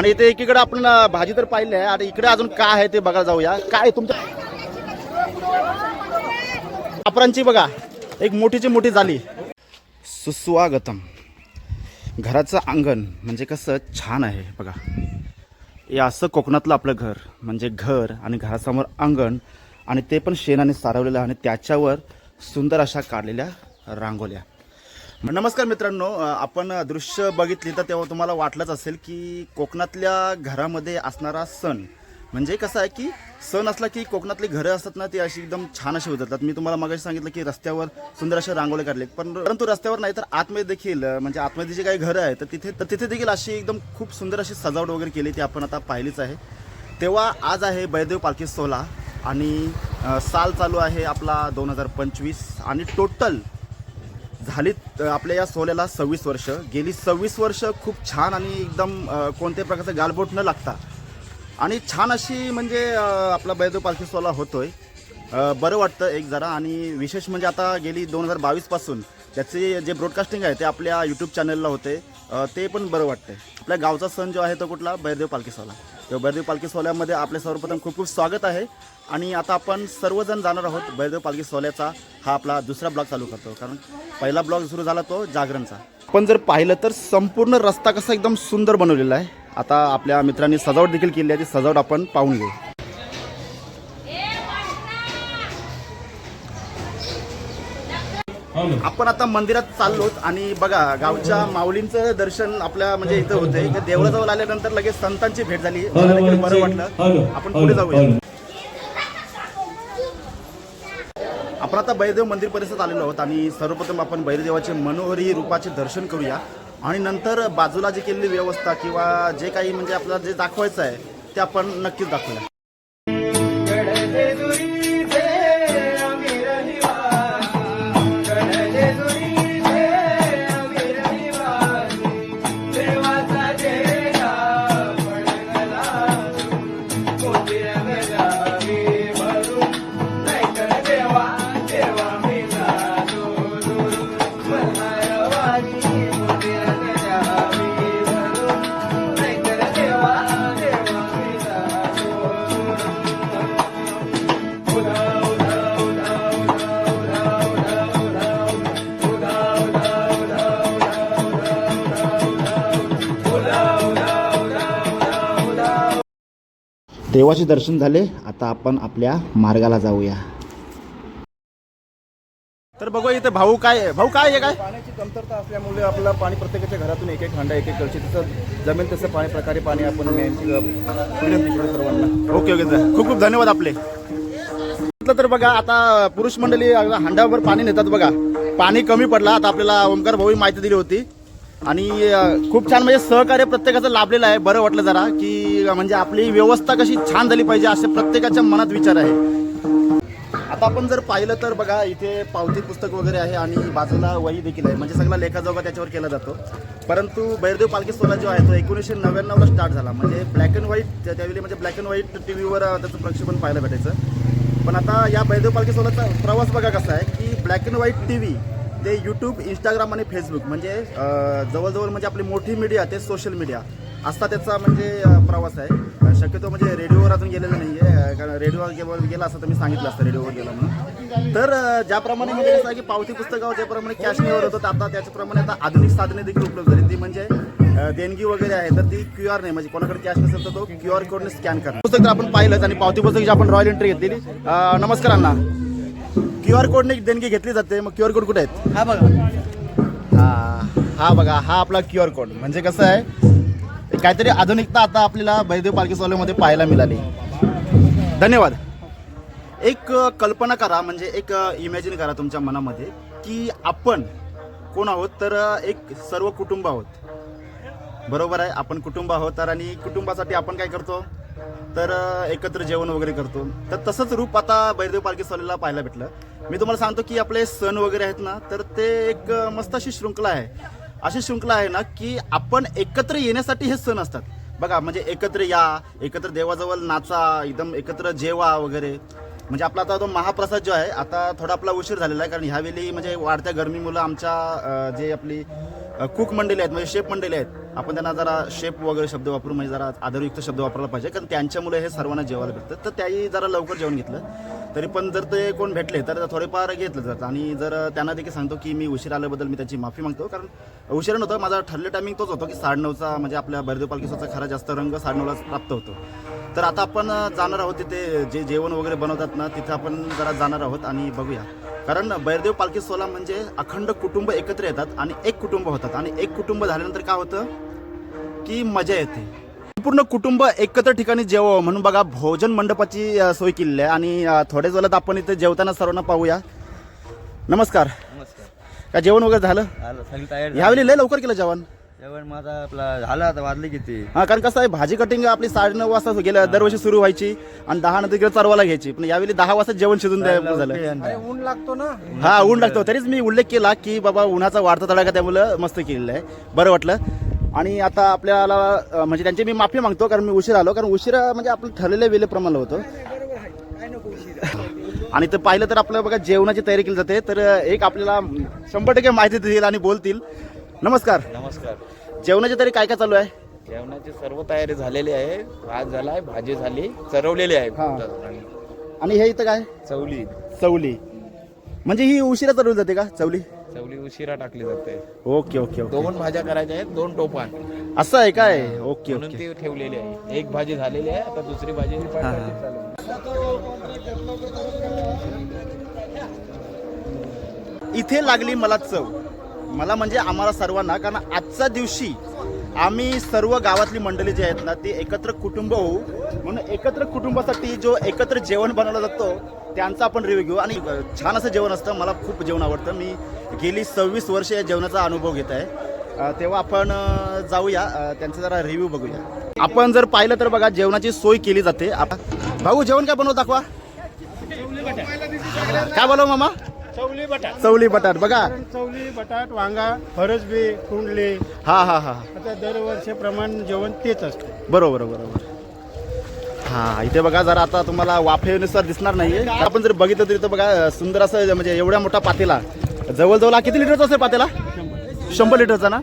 आणि इथे एकीकडे आपण भाजी तर पाहिली आहे. आणि इकडे अजून काय आहे ते बघा जाऊया. काय आहे तुमच्या कापरांची बघा. एक मोठीची मोठी झाली सुस्वागतम. घराचं अंगण म्हणजे कसं छान आहे बघा. हे असं कोकणातलं आपलं घर म्हणजे घर आणि घरासमोर अंगण आणि ते पण शेणाने सारवलेलं आणि त्याच्यावर सुंदर अशा काढलेल्या रांगोल्या नमस्कार मित्रांनो आपण दृश्य बघितली तर तेव्हा तुम्हाला वाटलंच असेल की कोकणातल्या घरामध्ये असणारा सण म्हणजे कसं आहे की सण असला की कोकणातली घरं असतात ना ती अशी एकदम छान अशी होतात मी तुम्हाला मगाशी सांगितलं की रस्त्यावर सुंदर अशा रांगोळी काढले. पण परंतु रस्त्यावर नाही तर आतमध्ये देखील म्हणजे आतमध्ये जे काही घरं आहे तर तिथे तर तिथे देखील अशी एकदम खूप सुंदर अशी सजावट वगैरे केली ती आपण आता पाहिलीच आहे. तेव्हा आज आहे बैदेव पालखी सोहळा आणि साल चालू आहे आपला दोन हजार पंचवीस आणि टोटल झालीत आपल्या या सोहळ्याला सव्वीस वर्ष. गेली सव्वीस वर्ष खूप छान आणि एकदम कोणत्याही प्रकारचं गालबोट न लागता. आणि छान अशी म्हणजे आपला बैदेव पालखी सोहळा होतोय. बरं वाटतं एक जरा आणि विशेष म्हणजे आता गेली दोन हजार बावीसपासून त्याचे जे ब्रॉडकास्टिंग आहे ते आपल्या यूट्यूब चॅनलला होते. ते पण बरं वाटतंय. आपल्या गावचा सण जो आहे तो कुठला? बैरदेव पालखी सोहळा. तेव्हा बैरदेव पालखी सोहळ्यामध्ये आपले सर्वप्रथम खूप खूप स्वागत आहे. आणि आता आपण सर्वजण जाणार आहोत बैरदेव पालखी सोहळ्याचा. हा आपला दुसरा ब्लॉग चालू करतो. कारण पहिला ब्लॉग सुरू झाला तो जागरणचा. पण जर पाहिलं तर संपूर्ण रस्ता कसा एकदम सुंदर बनवलेला आहे. आता आपल्या मित्रांनी सजावट देखील केली आहे. ती सजावट आपण पाहून घेऊ. आपण आता मंदिरात चाललोत आणि बघा गावच्या माऊलींचं दर्शन आपल्या म्हणजे इथं होतंय. देवळाजवळ आल्यानंतर लगेच संतांची भेट झाली. मला देखील बरं वाटलं. आपण पुढे जाऊया. आपण आता बैरदेव मंदिर परिसरात आलेलो आहोत आणि सर्वप्रथम आपण बैरदेवाचे मनोहरी रूपाचे दर्शन करूया. आणि नंतर बाजूला जी केलेली व्यवस्था किंवा जे काही म्हणजे आपल्याला जे दाखवायचं आहे ते आपण नक्कीच दाखवूया. देवाचे दर्शन झाले आता आपण आपल्या मार्गाला जाऊया. तर बघू इथे भाऊ काय भाऊ काय आहे काय? पाण्याची कमतरता असल्यामुळे आपल्याला पाणी प्रत्येकाच्या घरातून एक एक हंडा एक एक कळशी तसं जमेल तसं पाणी प्रकारे पाणी आपण सर्वांना. Okay okay sir. खूप खूप धन्यवाद आपले. म्हटलं तर बघा आता पुरुष मंडळी हांड्यावर पाणी नेतात बघा. पाणी कमी पडला. आता आपल्याला ओंकार भाऊ माहिती दिली होती. आणि खूप छान म्हणजे सहकार्य प्रत्येकाचं लाभलेलं आहे. बरं वाटलं जरा की म्हणजे आपली व्यवस्था कशी छान झाली पाहिजे असे प्रत्येकाच्या मनात विचार आहे. आता आपण जर पाहिलं तर बघा इथे पावती पुस्तक वगैरे आहे आणि बाजूला वही देखील आहे. म्हणजे सगळा लेखाजोगा त्याच्यावर केला जातो. परंतु बैरदेव पालखी सोहळा जो आहे तो एकोणीसशे नव्याण्णवला स्टार्ट झाला. म्हणजे ब्लॅक अँड व्हाईट त्यावेळी म्हणजे ब्लॅक अँड व्हाईट टी व्हीवर त्याचं प्रक्षेपण पाहायला भेटायचं. पण आता या बैरदेव पालखी सोहळ्याचा प्रवास बघा कसा आहे की black and white T V ते यूट्यूब इंस्टाग्राम आणि फेसबुक म्हणजे जवळजवळ म्हणजे आपली मोठी मीडिया ते सोशल मीडिया असा त्याचा म्हणजे प्रवास आहे. शक्यतो म्हणजे रेडिओवर अजून गेलेलं नाही आहे कारण रेडिओवर गे- गेला असं तर मी सांगितलं असतं रेडिओवर गेला म्हणून. तर ज्याप्रमाणे म्हणजे कसं की पावती पुस्तकावर ज्याप्रमाणे कॅश होतं आता त्याच्याप्रमाणे आता आधुनिक साधने देखील उपलब्ध झाली. ती म्हणजे देणगी वगैरे आहे तर ती क्यू आर नाही म्हणजे कोणाकडे कॅश नसेल तर तो क्यू आर कोडने स्कॅन करा पुस्तक तर आपण पाहिलंच आणि पावती पुस्तकाची आपण रॉयल एंट्री घेतलेली. नमस्कार अण्णा. क्यू आर कोडने देणगी घेतली जाते मग क्यू आर कोड कुठे आहेत? हा बघा. हा हा बघा हा आपला क्यू आर कोड. म्हणजे कसं आहे काहीतरी आधुनिकता आता आपल्याला बैदेव पालखी सोहळ्यामध्ये पाहायला मिळाली. धन्यवाद. एक कल्पना करा म्हणजे एक इमॅजिन करा तुमच्या मनामध्ये की आपण कोण आहोत तर एक सर्व कुटुंब आहोत. बरोबर आहे आपण कुटुंब आहोत तर आणि कुटुंबासाठी आपण काय करतो? तर एकत्र जेवण वगैरे करतो. तर तसंच रूप आता बैरदेव पालखी सोहळ्याला पाहायला भेटलं. मी तुम्हाला सांगतो की आपले सण वगैरे आहेत ना तर ते एक मस्त अशी शृंखला आहे. अशी शृंखला आहे ना की आपण एकत्र येण्यासाठी हे सण असतात. बघा म्हणजे एकत्र या एकत्र देवाजवळ नाचा एकदम एकत्र जेवा वगैरे. म्हणजे आपला आता तो महाप्रसाद जो आहे आता थोडा आपला उशीर झालेला आहे कारण ह्यावेळी म्हणजे वाढत्या गरमीमुळं आमच्या जे आपली कुक मंडळी आहेत म्हणजे शेफ मंडळी आहेत. आपण त्यांना जरा शेप वगैरे शब्द वापरून म्हणजे जरा आदरयुक्त शब्द वापरायला पाहिजे कारण त्यांच्यामुळे हे सर्वांना जेवायला भेटतं. तर त्याही जरा लवकर जेवण घेतलं. तरी पण जर ते कोण भेटले तर थोडेफार घेतलं जातं. आणि जर त्यांना देखील सांगतो की मी उशीर आल्याबद्दल मी त्याची माफी मागतो कारण उशीर नव्हतं माझा ठरले टायमिंग तोच होतो की साडेनऊचा म्हणजे आपल्या बर्देव पालखीचा खरा जास्त रंग साडेनऊला प्राप्त होतो. तर आता आपण जाणार आहोत तिथे जे जेवण वगैरे बनवतात ना तिथे आपण जरा जाणार आहोत आणि बघूया. कारण बैरदेव पालखी सोला म्हणजे अखंड कुटुंब एकत्र येतात आणि एक कुटुंब होतात. आणि एक कुटुंब झाल्यानंतर काय होतं? की मजा येते. पूर्ण कुटुंब एकत्र ठिकाणी जेवावं. म्हणून बघा भोजन मंडपाची सोय केलेली आहे. आणि थोड्याच वेळात आपण इथे जेवताना सर्वांना पाहूया. नमस्कार. नमस्कार. काय जेवण वगैरे झालं? आलं सगळी तयार यावेळी लय लवकर केलं जेवण? जेवण माझा आपला झालं आता वाजले किती? हा कारण कसं आहे भाजी कटिंग आपली साडेनऊ वाजता गेल्या दरवर्षी सुरू व्हायची आणि दहा नंतर इकडे चरवाला घ्यायची. पण यावेळी दहा वाजता जेवण शिजून द्यायला झालं. ऊन लागतो ना? हा ऊन लागतो. तरीच मी उल्लेख केला की बाबा उन्हाचा वाढता तडाखा त्यामुळं मस्त केलेलं आहे. बरं वाटलं. आणि आता आपल्याला म्हणजे त्यांची मी माफी मागतो कारण मी उशीर आलो. कारण उशिरा म्हणजे आपलं ठरलेल्या वेळेप्रमाणे होतं. आणि ते पाहिलं तर आपलं बघा जेवणाची तयारी केली जाते. तर एक आपल्याला शंभर टक्के माहिती देतील आणि बोलतील. नमस्कार. नमस्कार. जेवणाची तरी काय काय चालू आहे? जेवणाची सर्व तयारी झालेली आहे. भात झालाय भाजी झाली चरवलेली आहे हा. फक्त. आणि हे इथं काय? चवली. चवली. म्हणजे ही उशिरा चालवली जाते का चवली? चवली उशिरा टाकली जाते. Okay okay okay. दोन भाज्या करायच्या आहेत दोन टोपान असं आहे काय? ओके ती ठेवलेली आहे. एक भाजी झालेली आहे आता दुसरी भाजी चालू आहे. इथे लागली मला चव. मला म्हणजे आम्हाला सर्वांना कारण आजच्या दिवशी आम्ही सर्व गावातली मंडळी जी आहेत ना ती एकत्र कुटुंब होऊ. म्हणून एकत्र कुटुंबासाठी जो एकत्र जेवण बनवला जातो त्यांचा आपण रिव्ह्यू घेऊ. आणि छान असं जेवण असतं. मला खूप जेवण आवडतं. मी गेली सव्वीस वर्ष या जेवणाचा अनुभव घेत आहे. तेव्हा आपण जाऊया. त्यांचा जरा रिव्ह्यू बघूया. आपण जर पाहिलं तर बघा जेवणाची सोय केली जाते. आप- भाऊ जेवण काय बनवू दाखवा. काय बोलव मामा? चवली बटाट. चवली बटाट बघा. चवली बटाट वांगा फरसबी कुंडली. हा हा हा. आता दरवर्षीप्रमाणे जेवण तेच असतं. बरोबर बरोबर. हा इथे बघा जरा आता तुम्हाला वाफेनुसार दिसणार नाहीये. आपण जर बघितलं तर इथं बघा सुंदर असं म्हणजे एवढ्या मोठा पातेला. जवळजवळ हा किती लिटरचा असेल पातेला? शंभर लिटरचा ना?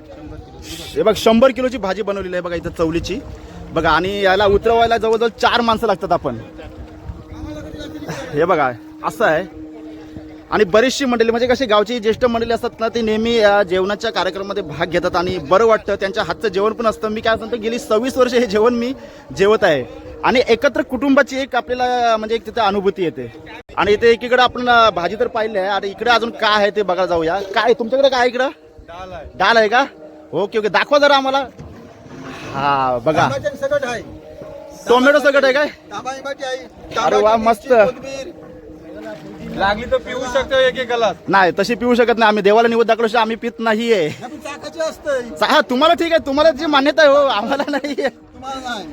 हे बघ शंभर किलोची भाजी बनवलेली आहे बघा इथं चवलीची. बघा आणि याला उतरवायला जवळजवळ चार माणसं लागतात आपण. हे बघा असं आहे. आणि बरीचशी मंडळी म्हणजे कशी गावची ज्येष्ठ मंडळी असतात ना ती नेहमी या जेवणाच्या कार्यक्रमामध्ये भाग घेतात आणि बरं वाटतं त्यांच्या हातचं जेवण पण असतं. मी काय सांगतो गेली सव्वीस वर्ष हे जेवण मी जेवत आहे. आणि एकत्र कुटुंबाची एक आपल्याला म्हणजे एक तिथे अनुभूती येते. आणि इथे एकीकडे आपण भाजी तर पाहिली आहे. आणि इकडे अजून काय आहे ते बघायला जाऊया. काय तुमच्याकडे काय इकडं? डाल आहे. का? Okay okay. दाखवा जरा आम्हाला. हा बघा. टोमॅटो सगळं आहे काय? अरे वा मस्त. लागली तर पिऊ शकतो एक एक गलास नाही तशी पिऊ शकत नाही. आम्ही देवाला निवड दाखवल्याशिवाय आम्ही पित नाहीये. चाकाचे असतं हा तुम्हाला ठीक आहे. तुम्हाला जी मान्यता आहे हो आम्हाला नाही तुम्हाला नाही.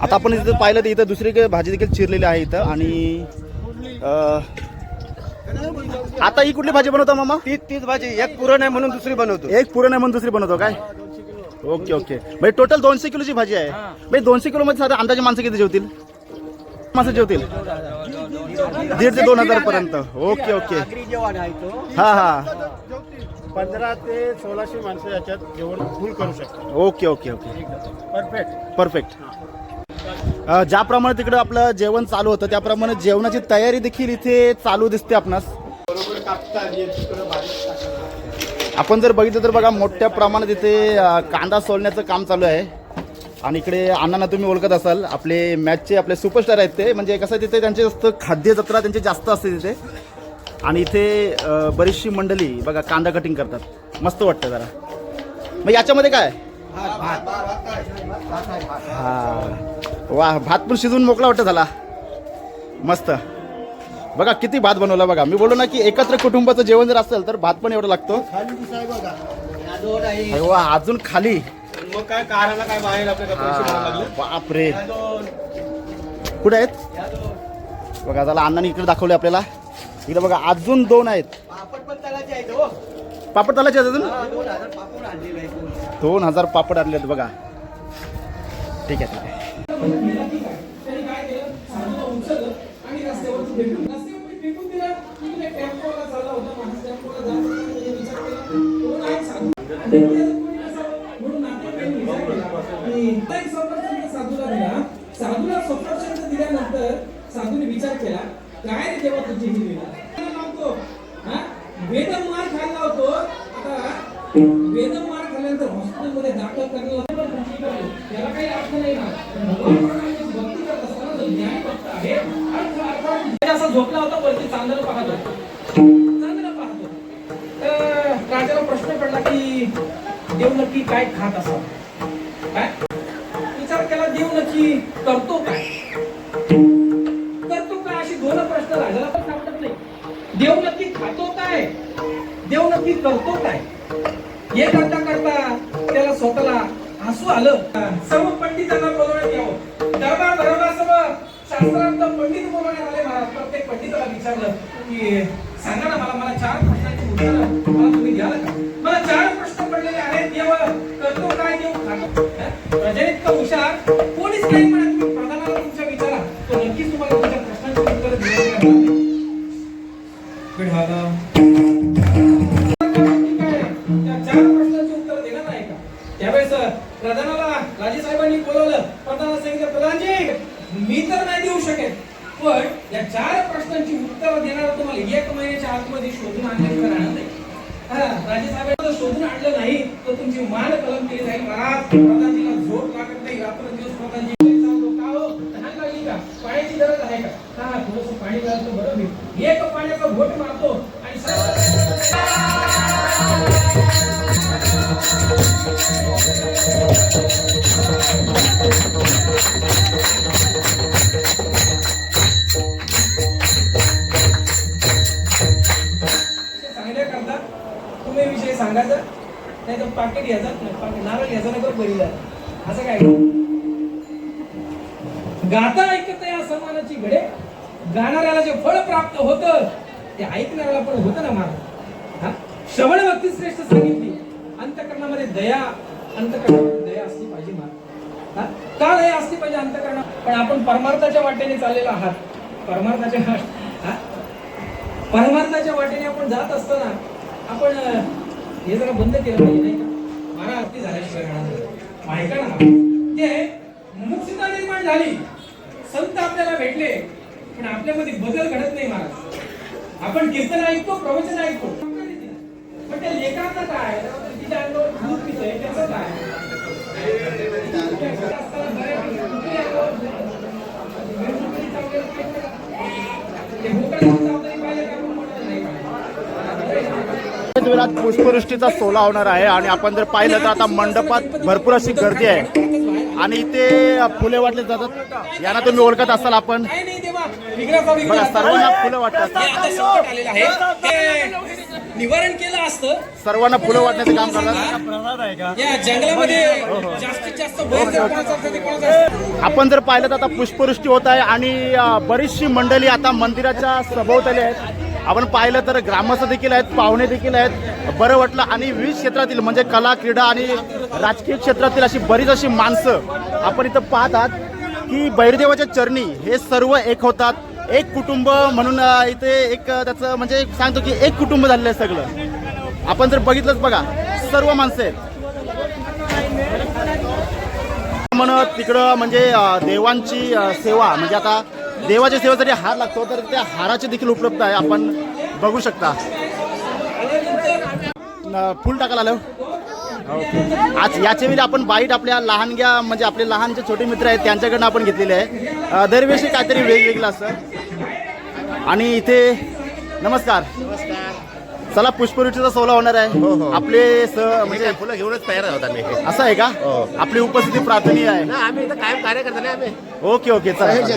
आता आपण इथं पाहिलं तर इथं दुसरी काही भाजी देखील चिरलेली आहे इथं आणि आता ही कुठली भाजी बनवतो मामा? तीच तीच भाजी. एक पुरण आहे म्हणून दुसरी बनवतो. एक पुरण आहे म्हणून दुसरी बनवतो काय? Okay okay. म्हणजे टोटल दोनशे किलोची भाजी आहे. म्हणजे दोनशे किलो मध्ये साधं अंदाजे माणसं किती जेवतील? माणसं जेवतील. दीड ते दोन हजार पर्यंत ओके. ओके हा हा. पंधरा ते सोळाशे माणसं याच्यात जेवण फुल करू शकतात. Okay okay okay. Perfect perfect uh, ज्याप्रमाणे तिकडे आपलं जेवण चालू होतं त्याप्रमाणे जेवणाची तयारी देखील इथे चालू दिसते आपणास. आपण जर बघितलं तर बघा मोठ्या प्रमाणात इथे अ, कांदा सोलण्याचं काम चालू आहे. आणि इकडे अण्णांना तुम्ही ओळखत असाल आपले मॅचचे आपले सुपरस्टार आहेत ते. म्हणजे कसं आहे तिथे त्यांचे जास्त खाद्य जत्रा त्यांची जास्त असते तिथे. आणि इथे बरीचशी मंडळी बघा कांदा कटिंग करतात. मस्त वाटतं जरा. मग याच्यामध्ये काय? हा. वा भात पण शिजून मोकळा वाटत झाला. मस्त. बघा किती भात बनवला बघा. मी बोललो ना की एकत्र कुटुंबाचं जेवण जर असेल तर भात पण एवढा लागतो. वा अजून खाली. मग काय काराला काय बाहेर आपल्याला बाप रे कुठे आहेत? बघा त्याला अण्णाने इकडे दाखवले आपल्याला. इकडे बघा अजून दोन आहेत. पापड तालाचे आहेत अजून? दोन हजार पापड आणले आहेत बघा. ठीक आहे ठीक आहे म्हणून नातेवाईकांनी विचार केला की एक सफरचंद साधूला दिला साधूला सफरचंद दिल्यानंतर साधूने विचार केला काय रे देवा तुझी ही लीला लावतो हा? वेद खायला होतो. आता वेदमार खाल्ल्यानंतर हॉस्पिटलमध्ये दाखल करण्याला त्याला काही अर्थ नाही ना. भक्ती करत असताना जो ज्ञानी भक्त आहे अर्थ अर्थात असा झोपला होता वरती चांदणं पाहत. होता चांदणं पाहत. तर राजाला प्रश्न पडला की देव नक्की काय खात असा? काय? विचार केला देव नक्की करतो काय? करतो दोन प्रश्न राजाला पण सापडत नाही. देव नक्की खातो काय? देव नक्की करतो काय? हे करता करता त्याला स्वतःला हसू आलं. सर्व पंडितांना बोलवण्यात यावं. दरबार दरबार सर्व शास्त्रांत पंडित बोलवण्यात आले महाराज. प्रत्येक पंडिताला विचारलं की सांगा ना मला मला चार प्रश्नांची उत्तरं मला तुम्ही द्याल का? मला चार प्रश्न पडलेले आहेत. देव करतो काय? देव खातो. प्रजा हुशार? कोणीच नाही म्हणत para घ्यायचं नाही तर पाकिट घ्यायचं पाकिट नारळ घ्यायचा नाही तर बरी असं काय? गाता ऐकत या समानाची घडे. गाणाऱ्याला जे फळ प्राप्त होतं ते ऐकणाऱ्याला पण होतं ना महाराज हा? श्रवण भक्ती श्रेष्ठ सांगितली. अंतकरणामध्ये दया अंतकरणामध्ये दया असली पाहिजे महाराज हा? का दया असली पाहिजे अंतकरणात? पण आपण परमार्थाच्या वाटेने चाललेला आहात. परमार्थाच्या हा? परमार्थाच्या वाटेने आपण जात असताना आपण हे जरा बंद केलं पाहिजे नाही का मला अगदी झाल्याशिवाय. ऐका ना ते मुक्तता निर्माण झाली संत आपल्याला भेटले पण आपल्यामध्ये बदल घडत नाही महाराज आपण कीर्तन ऐकतो प्रवचन ऐकतो पण त्या लेखनाचं काय तिच्या अंगावर दूध पितोय त्याचं काय ते चावतरी पाहिलं का आपण म्हणायला नाही वेळात पुष्पवृष्टीचा सोला होणार आहे आणि आपण जर पाहिलं तर आता मंडपात भरपूर अशी गर्दी आहे. आणि इथे फुले वाटले जातात. यांना तुम्ही ओळखत असाल आपण. बघा सर्वांना फुलं वाटतात. निवारण केलं असतं. सर्वांना फुलं वाटण्याचे काम करतात. या जंगलामध्ये जास्तीत जास्त? आपण जर पाहिलं तर आता पुष्पवृष्टी होत आहे आणि बरीचशी मंडळी आता मंदिराच्या सभोवताली आहेत. आपण पाहिलं तर ग्रामस्थ देखील आहेत पाहुणे देखील आहेत. बरं वाटलं. आणि विविध क्षेत्रातील म्हणजे कला क्रीडा आणि राजकीय क्षेत्रातील अशी बरीच अशी माणसं आपण इथं पाहत आहात की बैरदेवाच्या चरणी हे सर्व एक होतात. एक कुटुंब म्हणून इथे एक त्याचं म्हणजे सांगतो की एक कुटुंब झालेलं आहे सगळं. आपण जर बघितलंच बघा सर्व माणसं आहेत. म्हणत तिकडं म्हणजे देवांची सेवा म्हणजे आता देवाच्या सेवेसाठी हार लागतो तर त्या हाराची देखील उपलब्ध आहे. आपण बघू शकता. फुल टाकायला आलं. आज याच्या वेळी आपण बाईट आपल्या लहानग्या म्हणजे आपले लहान जे छोटे मित्र आहेत त्यांच्याकडनं आपण घेतलेले आहे. अ, दरवर्षी काहीतरी वेगवेगळं असतं. आणि इथे नमस्कार. चला पुष्पवृष्टीचा सोहळा होणार आहे. आपले स म्हणजे फुलं घेऊनच तयार आहोत आम्ही. असं आहे का? आपली उपस्थिती प्रार्थनीय आहे. ना आम्ही इथं कायम कार्यकर्ता नाही आम्ही. ओके ओके चला चला.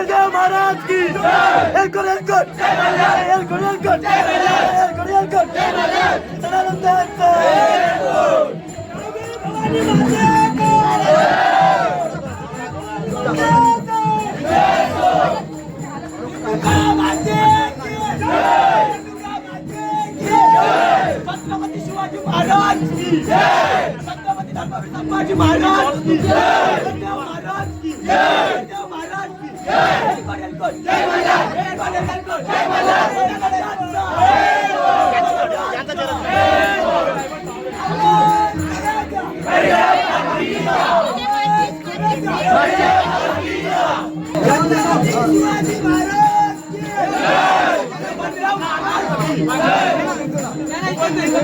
जय छत्रपती धर्मवीर संभाजी महाराज की जय। देव महाराज की जय देव महाराज की जय जय महाराज जय जय महाराज की जय।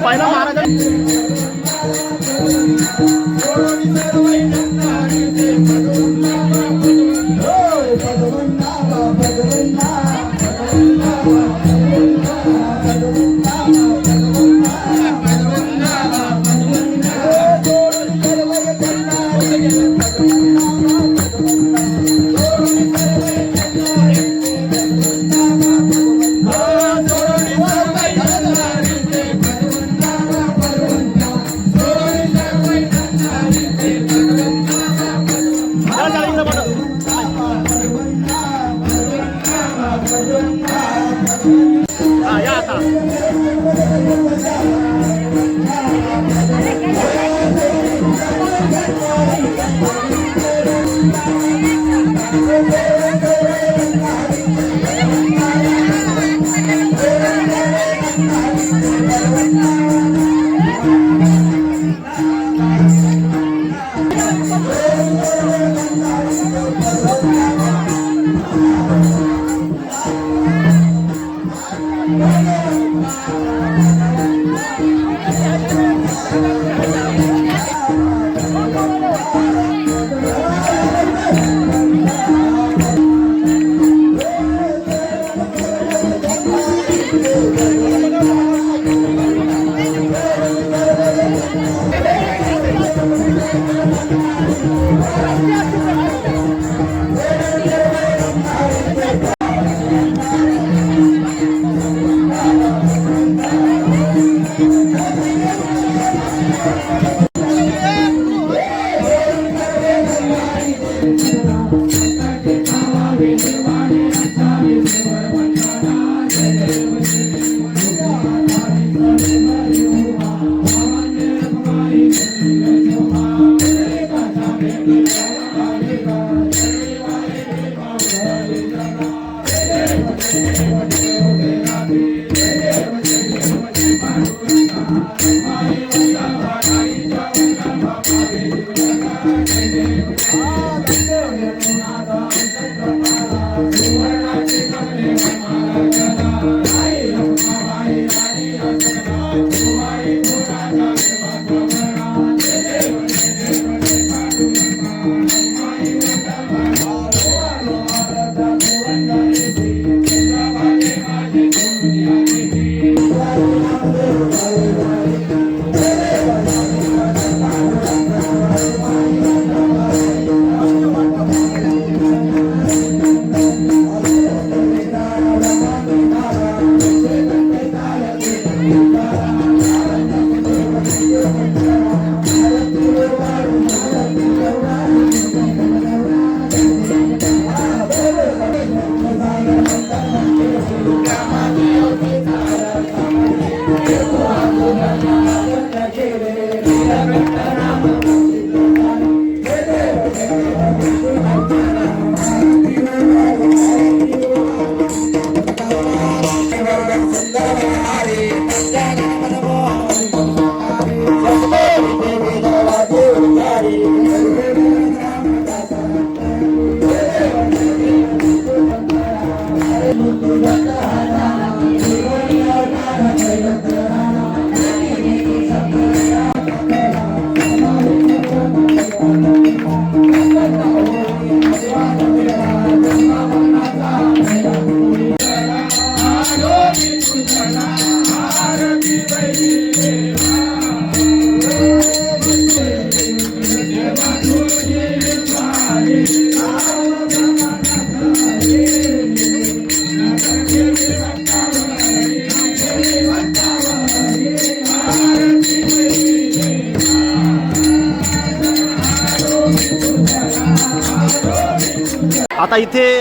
पहिला महाराज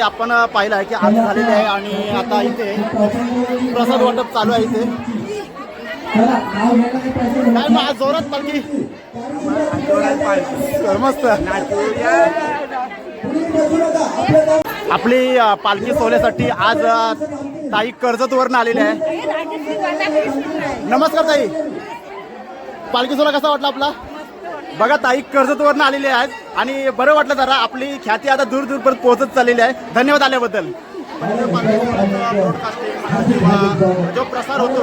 आपण पाहिलं आहे की आज झालेली आहे आणि आता इथे प्रसाद वाटप चालू आहे इथे. काय मग आज जोरात पालखी. मस्त. आपली पालखी सोहळ्यासाठी आज ताई कर्जतवरनं आलेली आहे. नमस्कार ताई. पालखी सोहळा कसा वाटला आपला? बघा ताई कर्जतवरनं आलेली आहेत. आणि बरं वाटलं जरा आपली ख्याती आता दूर दूरपर्यंत पोहोचत चाललेली आहे. धन्यवाद आल्याबद्दल. जो प्रसार होतो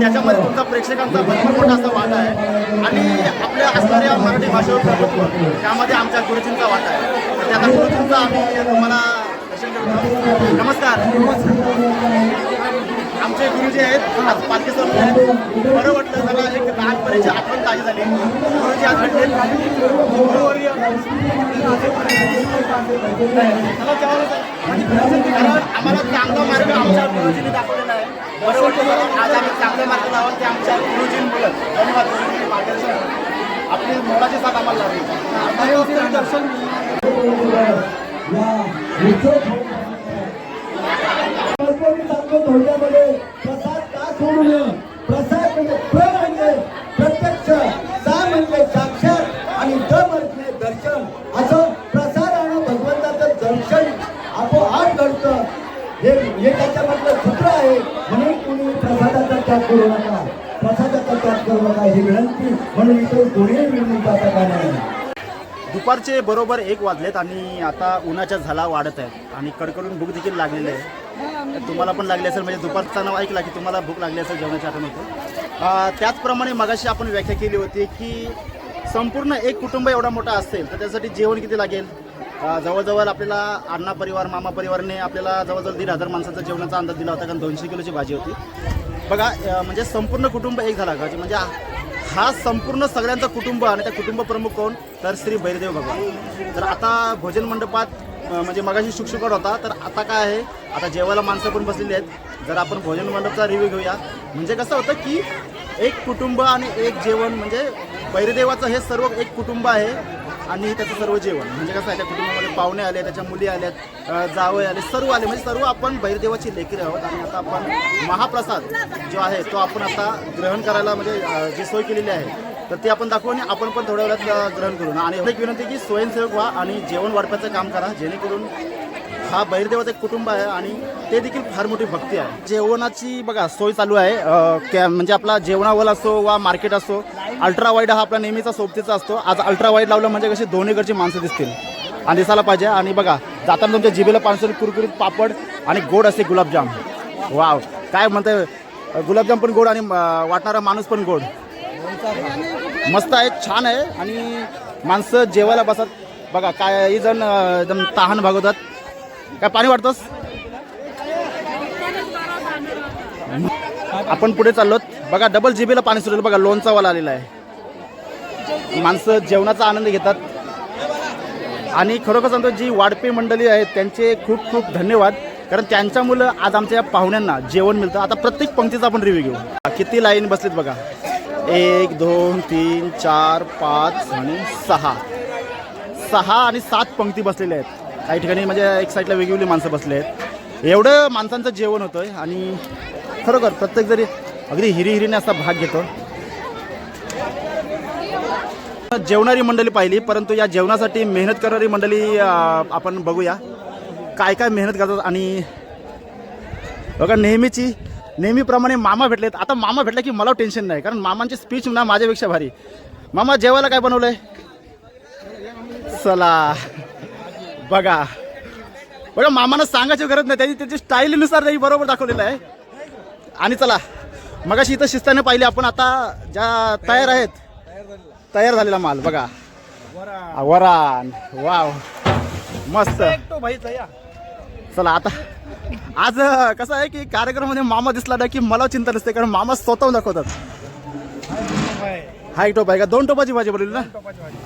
त्याच्यामध्ये तुमचा प्रेक्षकांचा भरपूर मोठा असा वाटा आहे. आणि आपल्या असणाऱ्या मराठी भाषेवर प्रभुत्व त्यामध्ये आमच्या गुरुजींचा वाटा आहे. तर त्या गुरुजींचा आम्ही तुम्हाला दर्शन करतो नमस्कार. आमचे गुरुजी आहेत. आज सोडले आहेत बरं वाटलं जरा एक लहानपणीची आठवण ताजी झाली. गुरुजी आज भेटले. गुरुवर्य. कारण आम्हाला चांगला मार्ग आमच्या गुरुजींनी दाखवलेला आहे. बरं वाटलं आज आम्ही चांगला मार्ग लावा ते आमच्या गुरुजींमुळे धन्यवाद गुरुजींचे मार्गदर्शन आपली मोलाची साथ आम्हाला लागली. दर्शन. तोंडामध्ये प्रसाद का सोडू नये प्रसाद म्हणजे प्र म्हणजे प्रत्यक्ष सा म्हणजे साक्षात आणि द म्हणजे दर्शन. असं प्रसाद आणि भगवंताचं दर्शन आपोआप घडतं. हे हे त्याच्यामधलं सूत्र आहे. म्हणून कोणी प्रसादाचा त्याग करू नका. प्रसादाचा त्याग करू नका. ही विनंती म्हणून इथे कोणीही विनंती जाता का नाही दुपारचे बरोबर एक वाजलेत आणि आता उन्हाच्या झाला वाढत आहेत आणि कडकडून भूक देखील लागलेली आहे. तुम्हाला पण लागली असेल म्हणजे दुपारचा नाव ऐकला की तुम्हाला भूक लागली असेल जेवणाची आठवण होते त्याचप्रमाणे मगाशी आपण व्याख्या केली होती की संपूर्ण एक कुटुंब एवढा मोठा असेल तर त्यासाठी जेवण किती लागेल? जवळजवळ आपल्याला अण्णा परिवार मामा परिवारने आपल्याला जवळजवळ दीड हजार माणसाचा जेवणाचा अंदाज दिला होता कारण दोनशे किलोची भाजी होती. बघा म्हणजे संपूर्ण कुटुंब एक झाला का म्हणजे हा संपूर्ण सगळ्यांचं कुटुंब आणि त्या कुटुंब प्रमुख कोण? तर श्री भैरदेव भगवान. तर आता भोजन मंडपात म्हणजे मगाशी शुकशुकट होता तर आता काय आहे? आता जेवायला माणसं पण बसलेली आहेत. जर आपण भोजन मंडपचा रिव्ह्यू घेऊया. म्हणजे कसं होतं की एक कुटुंब आणि एक जेवण म्हणजे भैरदेवाचं हे सर्व एक कुटुंब आहे. आणि त्याचं सर्व जेवण. म्हणजे कसं आहे त्या कुटुंबामध्ये पाहुणे आले त्याच्या मुली आल्यात अ, जावई आले सर्व आले. म्हणजे सर्व आपण भैरदेवाची लेकरी आहोत आणि आता आपण महाप्रसाद जो आहे तो आपण आता ग्रहण करायला म्हणजे जी सोय केलेली आहे तर ती आपण दाखवू आणि आपण पण थोड्या वेळात ग्रहण करू. आणि एक विनंती की स्वयंसेवक व्हा आणि जेवण वाढपाचं काम करा जेणेकरून हा भैरदेवाचं एक कुटुंब आहे आणि ते देखील फार मोठी भक्ती आहे. जेवणाची बघा सोय चालू आहे. कॅ म्हणजे आपला जेवणावल असो वा मार्केट असो अल्ट्रा वाईड हा आपला नेहमीचा सोबतीचा असतो. आज अल्ट्रा वाईड लावलं म्हणजे कशी दोन्हीकडची माणसं दिसतील आणि दिसायला पाहिजे. आणि बघा जाताना तुमच्या जिबेला पानसर कुरकुरीत पापड आणि गोड असे गुलाबजाम. वाव. काय म्हणते गुलाबजाम पण गोड आणि वाटणारा माणूस पण गोड. मस्त आहे छान आहे. आणि माणसं जेवायला बसत बघा काही जण एकदम तहान भागवतात. काय पाणी वाटतोस आपण पुढे चाललो बघा डबल जीबीला पाणी सुटलं बघा लोणचावाला आलेला आहे. माणसं जेवणाचा आनंद घेतात. आणि खरोखर सांगतो जी वाडपे मंडळी आहेत त्यांचे खूप खूप धन्यवाद. कारण त्यांच्यामुळं आज आमच्या या पाहुण्यांना जेवण मिळतं. आता प्रत्येक पंक्तीचा आपण रिव्ह्यू घेऊ. किती लाईन बसलीत बघा. एक दोन तीन चार पाच आणि सहा. सहा आणि सात पंक्ती बसलेल्या आहेत. काही ठिकाणी म्हणजे एक साईडला वेगवेगळी माणसं बसले आहेत. एवढं माणसांचं जेवण होतं आणि खरोखर प्रत्येक जरी अगदी हिरी हिरीने असा भाग घेतो. जेवणारी मंडळी पाहिली परंतु या जेवणासाठी मेहनत करणारी मंडळी आपण बघूया. काय काय मेहनत करतात आणि बघा नेहमीची नेहमीप्रमाणे मामा भेटलेत. आता मामा भेटला की मला टेन्शन नाही कारण मामांची स्पीच ना माझ्यापेक्षा भारी. मामा जेवायला काय बनवलंय? चला. बघा. बघा मामानं सांगायची गरज नाही. त्याची त्याची स्टाईलनुसार त्याची बरोबर दाखवलेलं आहे. आणि चला मगाशी इथं शिस्ताने पाहिली आपण आता ज्या तयार आहेत तयार झालेला माल बघा. वरान. वाव. मस्त. चला आता. आज कसं आहे की कार्यक्रमामध्ये मामा दिसला ना की मला चिंता नसते कारण मामा स्वतः दाखवतात. हा एक टोप आहे का? दोन टोपाची भाजी बनवली ना?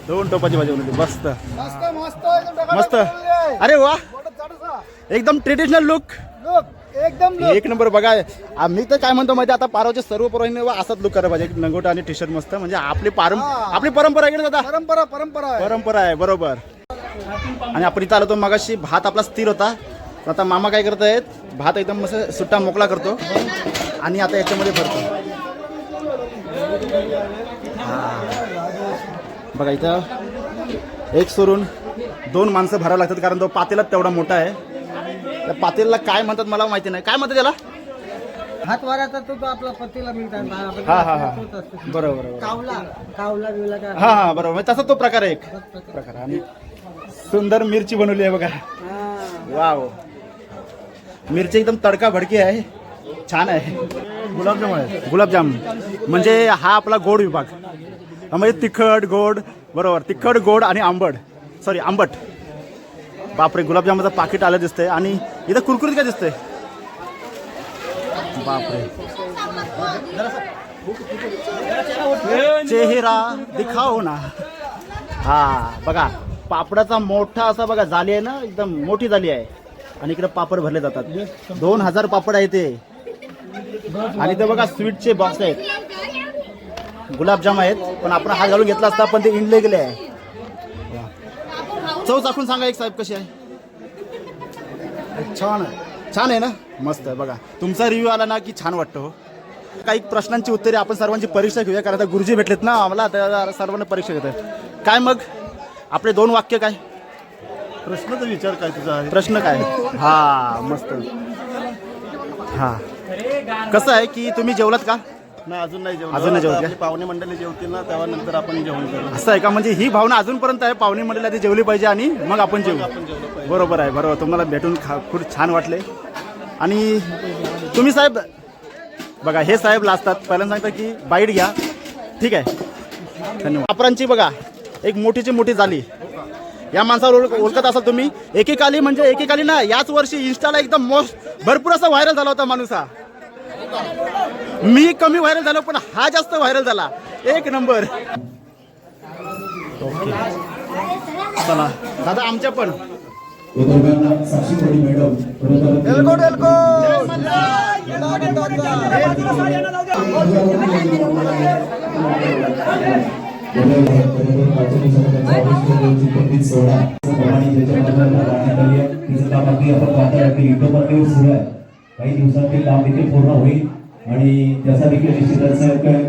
दोन टोपाची भाजी. बनवली. मस्त. मस्त अरे वा. एकदम ट्रेडिशनल लुक एकदम एक नंबर बघा. आम्ही तर काय म्हणतो माहिती आता पारवच्या सर्व पुराने असाच लुक करायला पाहिजे. नंगोटा आणि टी शर्ट मस्त. म्हणजे आपली पारं आपली परंपरा आहे दादा? परंपरा परंपरा परंपरा आहे बरोबर. आणि आपण इथं आलो तो मगाशी. भात आपला स्थिर होता. आता मामा काय करत आहेत भात एकदम मस्त सुट्टा मोकळा करतो. आणि आता याच्यामध्ये भरतो. बघा इथं एक सोडून दोन माणसं भरावं लागतात कारण तो पातेला तेवढा मोठा आहे. त्या पातेला काय म्हणतात मला माहिती नाही. काय म्हणतात त्याला हात तो तो आपला पतीला मिळतात हा हा हा बरोबर बरोबर. कावला कावला बिवला काय? हा हा बरोबर. म्हणजे तसा तो प्रकार आहे एक. प्रकार. आणि सुंदर मिरची बनवली आहे बघा. वाव. मिरची एकदम तडका भडकी आहे. छान आहे. गुलाबजाम आहे. गुलाबजाम म्हणजे हा आपला गोड विभाग. म्हणजे तिखट गोड बरोबर. तिखट गोड आणि आंबट. सॉरी आंबट. बापरे गुलाबजामुनचं पाकिट आलं दिसतंय. आणि इथं कुरकुरीत काय दिसतंय? बापरे. चेहरा दिखाओ ना. हा बघा पापडाचा मोठा असा बघा झाली आहे ना एकदम मोठी झाली आहे. आणि इकडे पापड भरले जातात. दोन हजार पापड आहे ते. आणि ते बघा स्वीटचे बॉक्स आहेत. गुलाबजाम आहेत पण आपण हात घालून घेतला असता पण ते इंडले गेले आहे. चव चाखून सांगा एक साहेब कशी आहे. छान आहे. छान आहे ना? मस्त आहे बघा. तुमचा रिव्ह्यू आला ना की छान वाटतं हो. काही प्रश्नांची उत्तरे आपण सर्वांची परीक्षा घेऊया कारण आता गुरुजी भेटलेत ना आम्हाला तर सर्वांना परीक्षा घेत आहे काय मग? आपले दोन वाक्य काय? प्रश्नाचा विचार काय तुझा प्रश्न काय? हा मस्त. हा. कसं आहे की तुम्ही जेवलात का? अजून नाही जेवण अजून नाही जेवत का? पाहुणे मंडळी जेवतील ना तेव्हा नंतर आपण जेवण करू. असं आहे का? म्हणजे ही भावना अजूनपर्यंत आहे पाहुणे मंडळी आधी जेवली पाहिजे आणि मग आपण जेवू. बरोबर आहे बरोबर. तुम्हाला भेटून खा खूप छान वाटले. आणि तुम्ही साहेब बघा हे साहेब लाजतात. पहिल्यांदा सांगतात की बाईट घ्या. ठीक आहे. धन्यवाद. वापरांची बघा एक मोठीची मोठी झाली या माणसावर ओळख ओळखत असाल तुम्ही. एकेकाली म्हणजे एकेकाली ना याच वर्षी इन्स्टाला एकदम मोस्ट भरपूर असा व्हायरल झाला होता माणूस हा. मी कमी व्हायरल झालो पण हा जास्त व्हायरल झाला. एक नंबर. ओके. चला. दादा आमच्या पण. काही दिवसात ते काम देखील पूर्ण होईल आणि त्याचा देखील निश्चितच काय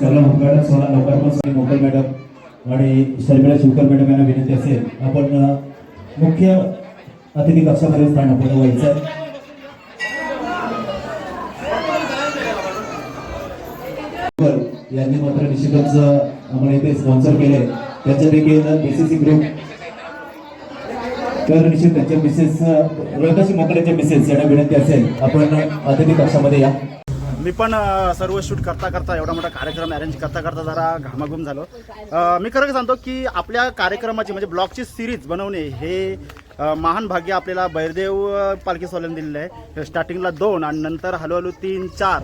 चांगला उद्घाटन सोहळा लवकर मोकल मॅडम आणि शर्मिला शिवकर मॅडम यांना विनंती असेल. आपण मुख्य अतिथी कक्षामध्ये स्थान आपल्याला व्हायचं आहे. यांनी मात्र निश्चितच आम्हाला इथे स्पॉन्सर केले. त्याच्या देखील बीसीसी ग्रुप तर निश्चित त्यांच्या मिसेस रोहिताशी मोकळ्याच्या मिसेस यांना विनंती असेल. आपण अतिथी कक्षामध्ये या. मी पण सर्व शूट करता करता एवढा मोठा कार्यक्रम अरेंज करता करता जरा घामाघूम झालो. मी खरं सांगतो की आपल्या कार्यक्रमाची म्हणजे ब्लॉगची सिरीज बनवणे हे महान भाग्य आपल्याला बैरदेव अ, पालखी सोलन दिलेलं आहे. स्टार्टिंगला दोन आणि नंतर हळूहळू तीन चार.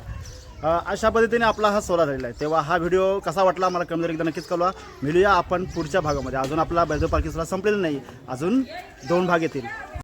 अशा पद्धतीने आपला हा सोला झालेला आहे. तेव्हा हा व्हिडिओ कसा वाटला मला कमी एकदा नक्कीच कळवा. मिळूया आपण पुढच्या भागामध्ये. अजून आपला बैरदेव पालखी सोला संपलेला नाही. अजून दोन भाग येतील.